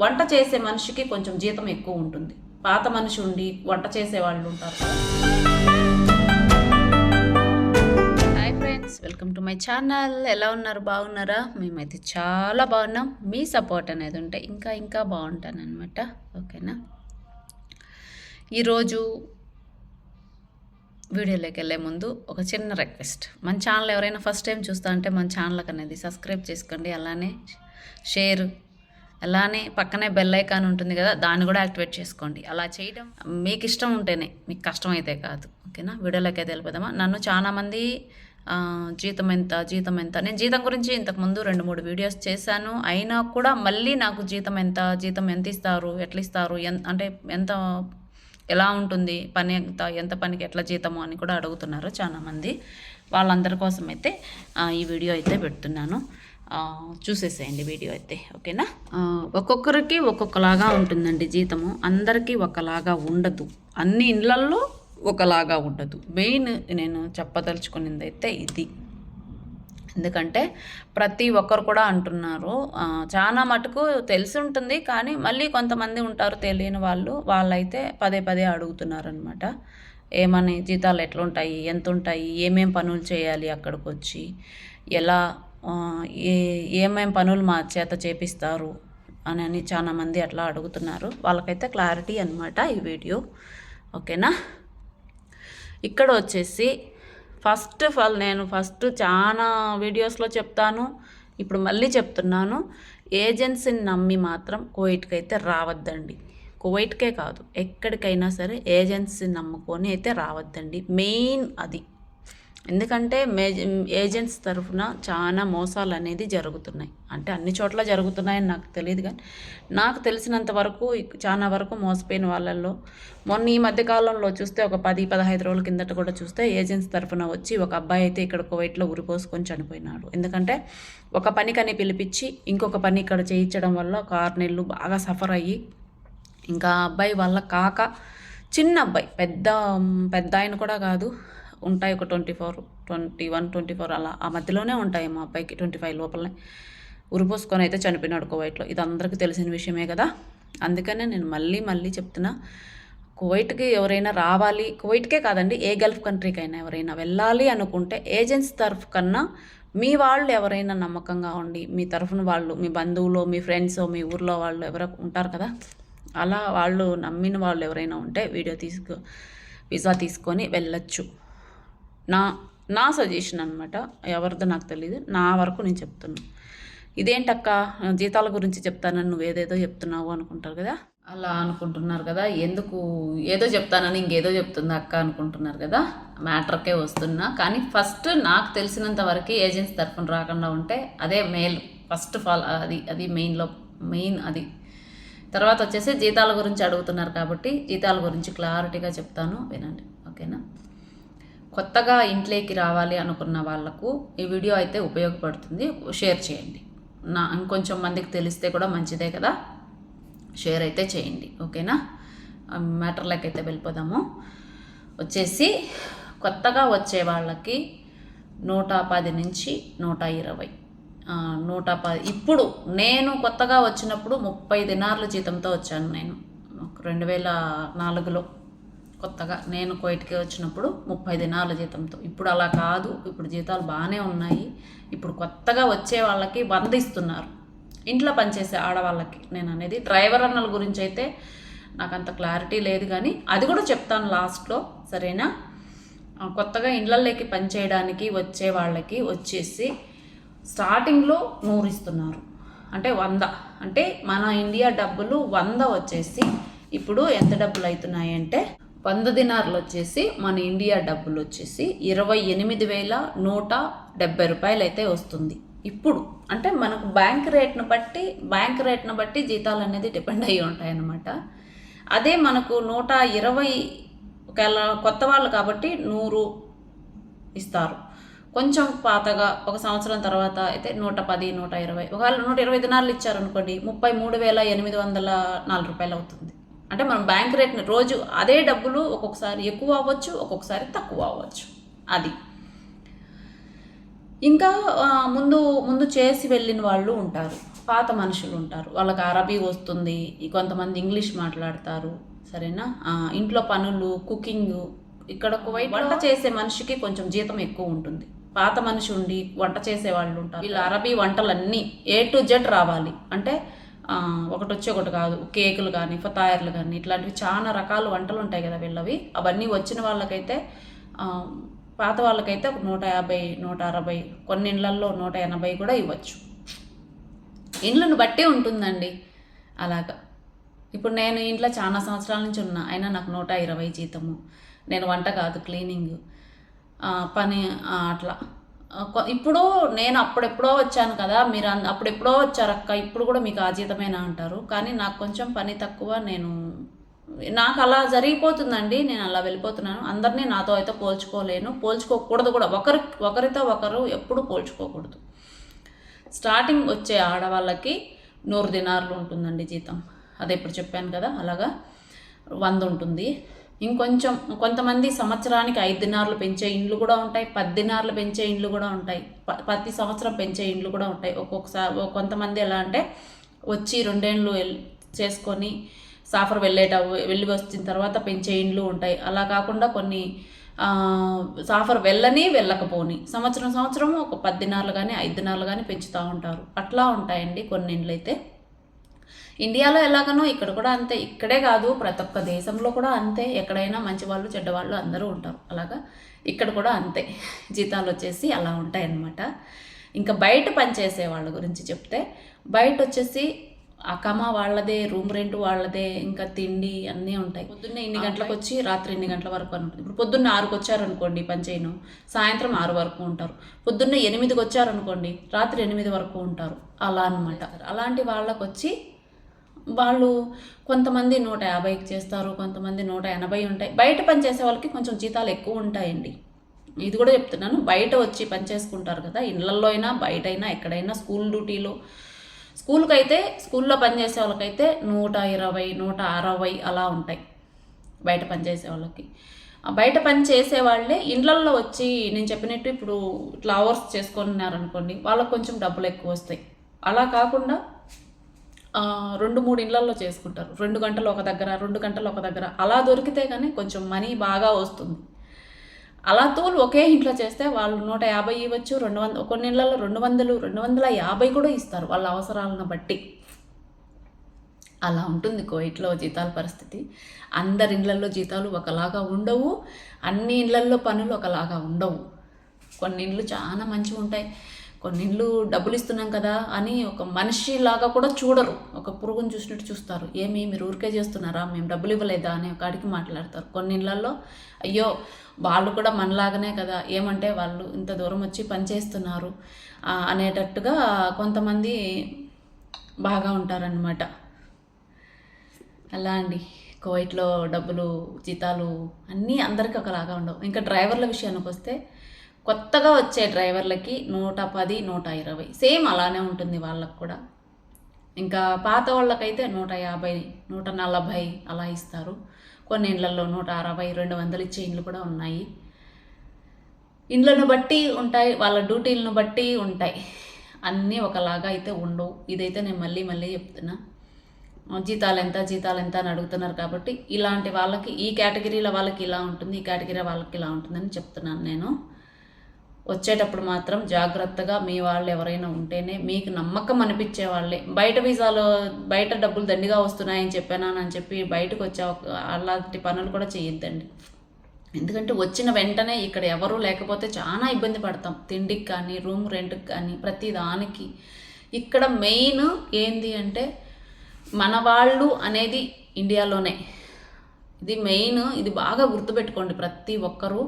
వంట చేసే మనిషికి కొంచెం జీతం ఎక్కువ ఉంటుంది. పాత మనిషి ఉండి వంట చేసే వాళ్ళు ఉంటారు hi friends welcome to my channel ఎలా ఉన్నారు? బాగున్నారా? మేమైతే చాలా బాగున్నాం. మీ సపోర్ట్ అనేది ఉంటే ఇంకా ఇంకా బాగుంటాను అనమాట ఓకేనా? ఈరోజు వీడియోలోకి వెళ్ళే ముందు ఒక చిన్న రిక్వెస్ట్ మన ఛానల్ ఎవరైనా ఫస్ట్ టైం చూస్తా అంటే మన ఛానల్కి అనేది సబ్స్క్రైబ్ చేసుకోండి. అలానే షేర్ అలానే పక్కనే బెల్ ఐకాన్ ఉంటుంది కదా దాన్ని కూడా యాక్టివేట్ చేసుకోండి. అలా చేయడం మీకు ఇష్టం ఉంటేనే మీకు కష్టం అయితే కాదు. ఓకేనా? వీడియోలోకి అయితే వెళ్ళిపోదామా? నన్ను చాలామంది జీతం ఎంత జీతం ఎంత? నేను జీతం గురించి ఇంతకుముందు రెండు మూడు వీడియోస్ చేశాను. అయినా కూడా మళ్ళీ నాకు జీతం ఎంత జీతం ఎంత ఇస్తారు ఎట్లా ఇస్తారు ఎంత అంటే ఎంత ఎలా ఉంటుంది పని ఎంత ఎంత పనికి ఎట్లా జీతము అని కూడా అడుగుతున్నారు చాలామంది. వాళ్ళందరి కోసం అయితే ఈ వీడియో అయితే పెడుతున్నాను. చూసేసేయండి వీడియో అయితే ఓకేనా? ఒక్కొక్కరికి ఒక్కొక్కలాగా ఉంటుందండి జీతము. అందరికీ ఒకలాగా ఉండదు. అన్ని ఇళ్ళల్లో ఒకలాగా ఉండదు. మెయిన్ నేను చెప్పదలుచుకున్నది అయితే ఇది. ఎందుకంటే ప్రతి ఒక్కరు కూడా అంటున్నారు. చాలా మటుకు తెలిసి ఉంటుంది కానీ మళ్ళీ కొంతమంది ఉంటారు తెలియని వాళ్ళు వాళ్ళైతే పదే పదే అడుగుతున్నారనమాట ఏమని జీతాలు ఎట్లుంటాయి ఎంత ఉంటాయి ఏమేం పనులు చేయాలి అక్కడికి వచ్చి ఎలా ఏ ఏమేం పనులు మా చేత చేపిస్తారు అని అని చాలా మంది అట్లా అడుగుతున్నారు. వాళ్ళకైతే క్లారిటీ అనమాట ఈ వీడియో. ఓకేనా? ఇక్కడ వచ్చేసి ఫస్ట్ ఆఫ్ ఆల్ నేను ఫస్ట్ చాలా వీడియోస్లో చెప్తాను ఇప్పుడు మళ్ళీ చెప్తున్నాను. ఏజెన్సీని నమ్మి మాత్రం కోయిట్కి అయితే రావద్దండి. కువైట్కే కాదు ఎక్కడికైనా సరే ఏజెన్సీని నమ్ముకొని అయితే రావద్దండి. మెయిన్ అది. ఎందుకంటే మే ఏజెంట్స్ తరఫున చాలా మోసాలు అనేది జరుగుతున్నాయి. అంటే అన్ని చోట్ల జరుగుతున్నాయని నాకు తెలియదు కానీ నాకు తెలిసినంత వరకు చాలా వరకు మోసపోయిన వాళ్ళల్లో మొన్న ఈ మధ్యకాలంలో చూస్తే ఒక పది పదహైదు రోజుల కిందట కూడా చూస్తే ఏజెంట్స్ తరఫున వచ్చి ఒక అబ్బాయి అయితే ఇక్కడ కువైట్లో ఉరిపోసుకొని చనిపోయినాడు. ఎందుకంటే ఒక పనికని పిలిపించి ఇంకొక పని ఇక్కడ చేయించడం వల్ల ఒక ఆరు నెలలు బాగా సఫర్ అయ్యి ఇంకా అబ్బాయి వాళ్ళ కాక చిన్న అబ్బాయి పెద్ద పెద్ద ఆయన కూడా కాదు ఉంటాయి ఒక twenty four twenty one twenty four అలా. ఆ మధ్యలోనే ఉంటాయి మా అబ్బాయికి ట్వంటీ ఫైవ్ లోపలనే. ఉరిపోసుకొని అయితే చనిపోయినాడు కువైట్లో. ఇది అందరికీ తెలిసిన విషయమే కదా. అందుకనే నేను మళ్ళీ మళ్ళీ చెప్తున్నా కువైట్కి ఎవరైనా రావాలి కువైట్కే కాదండి ఏ గల్ఫ్ కంట్రీకైనా ఎవరైనా వెళ్ళాలి అనుకుంటే ఏజెంట్స్ తరఫు కన్నా మీ వాళ్ళు ఎవరైనా నమ్మకంగా ఉండి మీ తరఫున వాళ్ళు మీ బంధువులు మీ ఫ్రెండ్స్ మీ ఊర్లో వాళ్ళు ఎవరో ఉంటారు కదా అలా వాళ్ళు నమ్మిన వాళ్ళు ఎవరైనా ఉంటే వీడియో తీసుకు వీసా తీసుకొని వెళ్ళచ్చు. నా నా సజెషన్ అనమాట ఎవరిదో నాకు తెలియదు నా వరకు నేను చెప్తున్నాను ఇదేంటక్క? జీతాల గురించి చెప్తానని నువ్వు ఏదేదో చెప్తున్నావు అనుకుంటారు కదా? అలా అనుకుంటున్నారు కదా? ఎందుకు? ఏదో చెప్తానని ఇంకేదో చెప్తుంది అక్క అనుకుంటున్నారు కదా? మ్యాటర్కే వస్తున్నా. కానీ ఫస్ట్ నాకు తెలిసినంత వరకు ఏజెన్సీ తరఫున రాకుండా ఉంటే అదే మెయిల్ ఫస్ట్ ఫాల్ అది అది మెయిన్లో మెయిన్ అది. తర్వాత వచ్చేసి జీతాల గురించి అడుగుతున్నారు కాబట్టి జీతాల గురించి క్లారిటీగా చెప్తాను వినండి. ఓకేనా? కొత్తగా ఇంట్లోకి రావాలి అనుకున్న వాళ్ళకు ఈ వీడియో అయితే ఉపయోగపడుతుంది. షేర్ చేయండి. నా ఇంకొంచెం మందికి తెలిస్తే కూడా మంచిదే కదా. షేర్ అయితే చేయండి. ఓకేనా? మ్యాటర్లోకి అయితే వెళ్ళిపోదాము. వచ్చేసి కొత్తగా వచ్చే వాళ్ళకి నూట పది నుంచి నూట ఇరవై. నూట పది ఇప్పుడు నేను కొత్తగా వచ్చినప్పుడు ముప్పై దినార్ల జీతంతో వచ్చాను నేను. రెండు వేల నాలుగులో కొత్తగా నేను కోయిట్కి వచ్చినప్పుడు ముప్పై దినాల జీతంతో. ఇప్పుడు అలా కాదు. ఇప్పుడు జీతాలు బాగానే ఉన్నాయి. ఇప్పుడు కొత్తగా వచ్చే వాళ్ళకి వంద ఇస్తున్నారు ఇంట్లో పనిచేసే ఆడవాళ్ళకి. నేను అనేది డ్రైవర్ అన్నల గురించి అయితే నాకు అంత క్లారిటీ లేదు కానీ అది కూడా చెప్తాను లాస్ట్లో. సరేనా? కొత్తగా ఇండ్లలోకి పనిచేయడానికి వచ్చే వాళ్ళకి వచ్చేసి స్టార్టింగ్లో నూరు ఇస్తున్నారు అంటే వంద. అంటే మన ఇండియా డబ్బులు వంద వచ్చేసి ఇప్పుడు ఎంత డబ్బులు అవుతున్నాయి అంటే వంద దినార్లు వచ్చేసి మన ఇండియా డబ్బులు వచ్చేసి ఇరవై ఎనిమిది వేల నూట డెబ్బై రూపాయలు అయితే వస్తుంది. ఇప్పుడు అంటే మనకు బ్యాంక్ రేట్ను బట్టి బ్యాంక్ రేట్ను బట్టి జీతాలు అనేది డిపెండ్ అయ్యి ఉంటాయి అన్నమాట అదే మనకు నూట ఇరవై ఒకవేళ కొత్త వాళ్ళు కాబట్టి నూరు ఇస్తారు. కొంచెం పాతగా ఒక సంవత్సరం తర్వాత అయితే నూట పది నూట ఇరవై. ఒకవేళ నూట ఇరవై దినాలు ఇచ్చారనుకోండి ముప్పై మూడు వేల ఎనిమిది వందల నాలుగు రూపాయలు అవుతుంది. అంటే మనం బ్యాంక్ రేట్ని రోజు అదే డబ్బులు ఒక్కొక్కసారి ఎక్కువ అవ్వచ్చు ఒక్కొక్కసారి తక్కువ అవ్వచ్చు. అది. ఇంకా ముందు ముందు చేసి వెళ్ళిన వాళ్ళు ఉంటారు. పాత మనుషులు ఉంటారు. వాళ్ళకి అరబీ వస్తుంది కొంతమంది ఇంగ్లీష్ మాట్లాడతారు. సరేనా? ఇంట్లో పనులు కుకింగ్ ఇక్కడ వంట చేసే మనిషికి కొంచెం జీతం ఎక్కువ ఉంటుంది. పాత మనిషి ఉండి వంట చేసే వాళ్ళు ఉంటారు. వీళ్ళు అరబీ వంటలన్నీ ఏ టు జెడ్ రావాలి. అంటే ఒకటి వచ్చి ఒకటి కాదు. కేకులు కానీ ఫతాయర్లు కానీ ఇట్లాంటివి చాలా రకాల వంటలు ఉంటాయి కదా వీళ్ళవి. అవన్నీ వచ్చిన వాళ్ళకైతే పాత వాళ్ళకైతే ఒక నూట యాభై నూట అరవై కొన్ని ఇళ్ళల్లో నూట ఎనభై కూడా ఇవ్వచ్చు. ఇండ్లను బట్టే ఉంటుందండి. అలాగా. ఇప్పుడు నేను ఇంట్లో చాలా సంవత్సరాల నుంచి ఉన్నా. అయినా నాకు నూట ఇరవై జీతము. నేను వంట కాదు క్లీనింగ్. పని అట్లా. కొ- ఇప్పుడు నేను అప్పుడెప్పుడో వచ్చాను కదా మీరు అన్- అప్పుడెప్పుడో వచ్చారు అక్క ఇప్పుడు కూడా మీకు ఆ జీతమేనా అంటారు. కానీ నాకు కొంచెం పని తక్కువ నేను నాకు అలా జరిగిపోతుందండి నేను అలా వెళ్ళిపోతున్నాను. అందరినీ నాతో అయితే పోల్చుకోలేను పోల్చుకోకూడదు కూడా. ఒకరి ఒకరితో ఒకరు ఎప్పుడు పోల్చుకోకూడదు. స్టార్టింగ్ వచ్చే ఆడవాళ్ళకి నూరు దినార్లు ఉంటుందండి జీతం. అదే ఇప్పుడు చెప్పాను కదా అలాగా. వంద ఉంటుంది. ఇంకొంచెం కొంతమంది సంవత్సరానికి ఐదు దినార్లు పెంచే ఇండ్లు కూడా ఉంటాయి పది దినార్లు పెంచే ఇండ్లు కూడా ఉంటాయి ప్రతి సంవత్సరం పెంచే ఇండ్లు కూడా ఉంటాయి. ఒక్కొక్కసారి కొంతమంది ఎలా అంటే వచ్చి రెండేళ్ళు చేసుకొని సాఫర్ వెళ్ళేట వెళ్ళి వచ్చిన తర్వాత పెంచే ఇండ్లు ఉంటాయి. అలా కాకుండా కొన్ని సాఫర్ వెళ్ళని వెళ్ళకపోని సంవత్సరం సంవత్సరం ఒక పది కానీ ఐదున్నారలు కానీ పెంచుతూ ఉంటారు. అట్లా ఉంటాయండి కొన్ని ఇండ్లు అయితే ఇండియాలో ఎలాగనో ఇక్కడ కూడా అంతే ఇక్కడే కాదు ప్రతి ఒక్క దేశంలో కూడా అంతే ఎక్కడైనా మంచి వాళ్ళు చెడ్డవాళ్ళు అందరూ ఉంటారు అలాగా? ఇక్కడ కూడా అంతే జీతాలు వచ్చేసి అలా ఉంటాయి అన్నమాట ఇంకా బయట పనిచేసే వాళ్ళ గురించి చెప్తే బయట వచ్చేసి అకమ వాళ్ళదే రూమ్ రెంట్ వాళ్ళదే ఇంకా తిండి అన్నీ ఉంటాయి. పొద్దున్నే ఇన్ని గంటలకు వచ్చి రాత్రి ఇన్ని గంటల వరకు అని ఉంటుంది. ఇప్పుడు పొద్దున్న ఆరుకు వచ్చారనుకోండి పని చేయను సాయంత్రం ఆరు వరకు ఉంటారు. పొద్దున్న ఎనిమిదికి వచ్చారనుకోండి రాత్రి ఎనిమిది వరకు ఉంటారు. అలా అన్నమాట. అలాంటి వాళ్ళకు వచ్చి వాళ్ళు కొంతమంది నూట యాభైకి చేస్తారు కొంతమంది నూట ఎనభై ఉంటాయి. బయట పనిచేసే వాళ్ళకి కొంచెం జీతాలు ఎక్కువ ఉంటాయండి. ఇది కూడా చెప్తున్నాను. బయట వచ్చి పని చేసుకుంటారు కదా. ఇళ్ళల్లో అయినా బయట అయినా ఎక్కడైనా స్కూల్ డ్యూటీలో. స్కూల్కి అయితే స్కూల్లో పనిచేసే వాళ్ళకైతే నూట ఇరవై నూట అరవై అలా ఉంటాయి బయట పని చేసే వాళ్ళకి. బయట పని చేసే వాళ్ళే ఇండ్లల్లో వచ్చి నేను చెప్పినట్టు ఇప్పుడు ఇట్లా అవర్స్ చేసుకున్నారనుకోండి వాళ్ళకి కొంచెం డబ్బులు ఎక్కువ వస్తాయి. అలా కాకుండా రెండు మూడు ఇళ్ళల్లో చేసుకుంటారు. రెండు గంటలు ఒక దగ్గర రెండు గంటలు ఒక దగ్గర. అలా దొరికితే కానీ కొంచెం మనీ బాగా వస్తుంది. అలా తోలు ఒకే ఇంట్లో చేస్తే వాళ్ళు నూట యాభై ఇవ్వచ్చు రెండు వంద కొన్ని ఇళ్ళలో రెండు వందలు రెండు వందల యాభై కూడా ఇస్తారు వాళ్ళ అవసరాలను బట్టి. అలా ఉంటుంది కోయిట్లో జీతాల పరిస్థితి. అందరి ఇళ్ళల్లో జీతాలు ఒకలాగా ఉండవు అన్ని ఇళ్ళల్లో పనులు ఒకలాగా ఉండవు. కొన్ని ఇండ్లు చాలా మంచిగా ఉంటాయి కొన్ని ఇండ్లు డబ్బులు ఇస్తున్నాం కదా అని ఒక మనిషిలాగా కూడా చూడరు. ఒక పురుగుని చూసినట్టు చూస్తారు. ఏమి మీరు ఊరికే చేస్తున్నారా? మేము డబ్బులు ఇవ్వలేదా? అని ఒక అడిగి మాట్లాడతారు. కొన్ని ఇళ్ళల్లో అయ్యో వాళ్ళు కూడా మనలాగానే కదా. ఏమంటే వాళ్ళు ఇంత దూరం వచ్చి పని చేస్తున్నారు అనేటట్టుగా కొంతమంది బాగా ఉంటారనమాట అలా అండి. కువైట్లో డబ్బులు జీతాలు అన్నీ అందరికీ ఒకలాగా ఉండవు. ఇంకా డ్రైవర్ల విషయానికి వస్తే కొత్తగా వచ్చే డ్రైవర్లకి నూట పది నూట ఇరవై. సేమ్ అలానే ఉంటుంది వాళ్ళకు కూడా. ఇంకా పాత వాళ్ళకైతే నూట యాభై నూట నలభై అలా ఇస్తారు. కొన్ని ఇండ్లలో నూట అరవై రెండు వందలు ఇచ్చే ఇండ్లు కూడా ఉన్నాయి. ఇండ్లను బట్టి ఉంటాయి వాళ్ళ డ్యూటీలను బట్టి ఉంటాయి. అన్నీ ఒకలాగా అయితే ఉండవు. ఇదైతే నేను మళ్ళీ మళ్ళీ చెప్తున్నా. జీతాలు ఎంత జీతాలు ఎంత అని అడుగుతున్నారు కాబట్టి ఇలాంటి వాళ్ళకి ఈ కేటగిరీల వాళ్ళకి ఇలా ఉంటుంది ఈ కేటగిరీ వాళ్ళకి ఇలా ఉంటుందని చెప్తున్నాను నేను. వచ్చేటప్పుడు మాత్రం జాగ్రత్తగా మీ వాళ్ళు ఎవరైనా ఉంటేనే మీకు నమ్మకం అనిపించే వాళ్ళే. బయట వీసాలో బయట డబ్బులు దండిగా వస్తున్నాయని చెప్పానని చెప్పి బయటకు వచ్చే అలాంటి పనులు కూడా చేయొద్దండి. ఎందుకంటే వచ్చిన వెంటనే ఇక్కడ ఎవరు లేకపోతే చాలా ఇబ్బంది పడతాం. తిండికి కానీ రూమ్ రెంట్కి కానీ ప్రతి దానికి. ఇక్కడ మెయిన్ ఏంది అంటే మన వాళ్ళు అనేది ఇండియాలోనే. ఇది మెయిన్ ఇది బాగా గుర్తుపెట్టుకోండి. ప్రతి ఒక్కరూ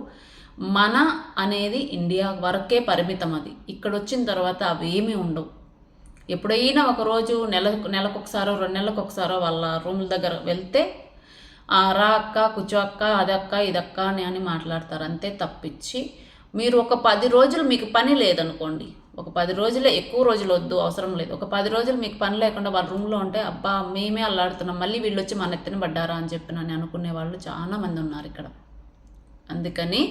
మన అనేది ఇండియా వరకే పరిమితం అది. ఇక్కడ వచ్చిన తర్వాత అవి ఏమీ ఉండవు. ఎప్పుడైనా ఒక రోజు నెల నెలకొకసారో రెండు నెలలకు ఒకసారో వాళ్ళ రూముల దగ్గర వెళ్తే "ఆ, రా అక్క కూర్చో అక్క అదక్క ఇదక్క అని అని మాట్లాడతారు. అంతే తప్పించి మీరు ఒక పది రోజులు మీకు పని లేదనుకోండి ఒక పది రోజులే ఎక్కువ రోజులు వద్దు అవసరం లేదు. ఒక పది రోజులు మీకు పని లేకుండా వాళ్ళ రూమ్లో ఉంటే అబ్బా మేమే అల్లాడుతున్నాం మళ్ళీ వీళ్ళు వచ్చి మన ఎత్తిన పడ్డారా అని చెప్పిన అని అనుకునే వాళ్ళు చాలా మంది ఉన్నారు ఇక్కడ. అందుకని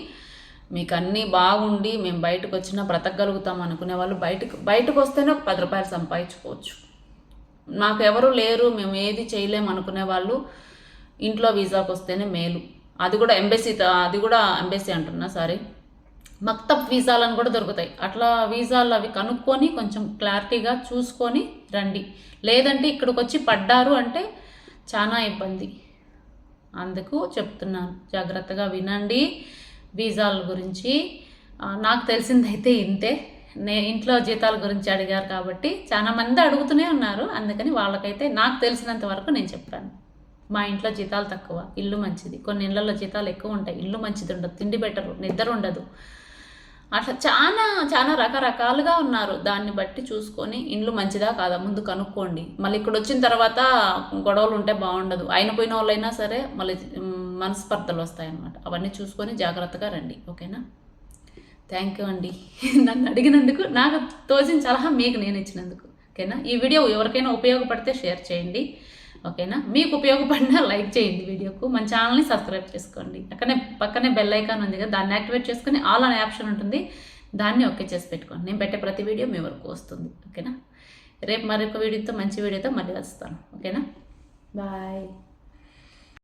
మీకు అన్నీ బాగుండి మేము బయటకు వచ్చినా బ్రతకగలుగుతాం అనుకునే వాళ్ళు బయటకు బయటకు వస్తేనే ఒక పది రూపాయలు సంపాదించుకోవచ్చు. మాకు ఎవరు లేరు మేము ఏది చేయలేము అనుకునే వాళ్ళు ఇంట్లో వీసాకి వస్తేనే మేలు. అది కూడా ఎంబెసీ అది కూడా ఎంబెసీ అంటున్నా సారీ. మక్తబ్ వీసాలను కూడా దొరుకుతాయి. అట్లా వీసాలు అవి కనుక్కొని కొంచెం క్లారిటీగా చూసుకొని రండి. లేదంటే ఇక్కడికి వచ్చి పడ్డారు అంటే చాలా ఇబ్బంది. అందుకు చెప్తున్నాను జాగ్రత్తగా వినండి. వీసాల గురించి నాకు తెలిసిందైతే ఇంతే. నే ఇంట్లో జీతాల గురించి అడిగారు కాబట్టి చాలా మంది అడుగుతూనే ఉన్నారు. అందుకని వాళ్ళకైతే నాకు తెలిసినంత వరకు నేను చెప్పాను. మా ఇంట్లో జీతాలు తక్కువ ఇల్లు మంచిది. కొన్ని ఇళ్ళలో జీతాలు ఎక్కువ ఉంటాయి. ఇల్లు మంచిది ఉండదు. తిండి బెటరు నిద్ర ఉండదు. అట్లా చాలా చాలా రకరకాలుగా ఉన్నారు. దాన్ని బట్టి చూసుకొని ఇండ్లు మంచిదా కాదా ముందు కనుక్కోండి. మళ్ళీ ఇక్కడ వచ్చిన తర్వాత గొడవలు ఉంటే బాగుండదు. అయిన పోయిన వాళ్ళైనా సరే మళ్ళీ మనస్పర్ధలు వస్తాయన్నమాట. అవన్నీ చూసుకొని జాగ్రత్తగా రండి. ఓకేనా? థ్యాంక్ యూ అండి. నన్ను అడిగినందుకు నాకు తోచిన సలహా మీకు నేను ఇచ్చినందుకు. ఓకేనా? ఈ వీడియో ఎవరికైనా ఉపయోగపడితే షేర్ చేయండి. ఓకేనా? మీకు ఉపయోగపడినా లైక్ చేయండి వీడియోకు. మన ఛానల్ని సబ్స్క్రైబ్ చేసుకోండి. అక్కడనే పక్కనే బెల్ ఐకాన్ ఉంది కదా దాన్ని యాక్టివేట్ చేసుకుని ఆల్ అనే ఆప్షన్ ఉంటుంది. దాన్ని ఓకే చేసి పెట్టుకోండి. నేను పెట్టే ప్రతి వీడియో మీ వరకు వస్తుంది. ఓకేనా? రేపు మరొక వీడియోతో మంచి వీడియోతో మళ్ళీ వస్తాను ఓకేనా? బాయ్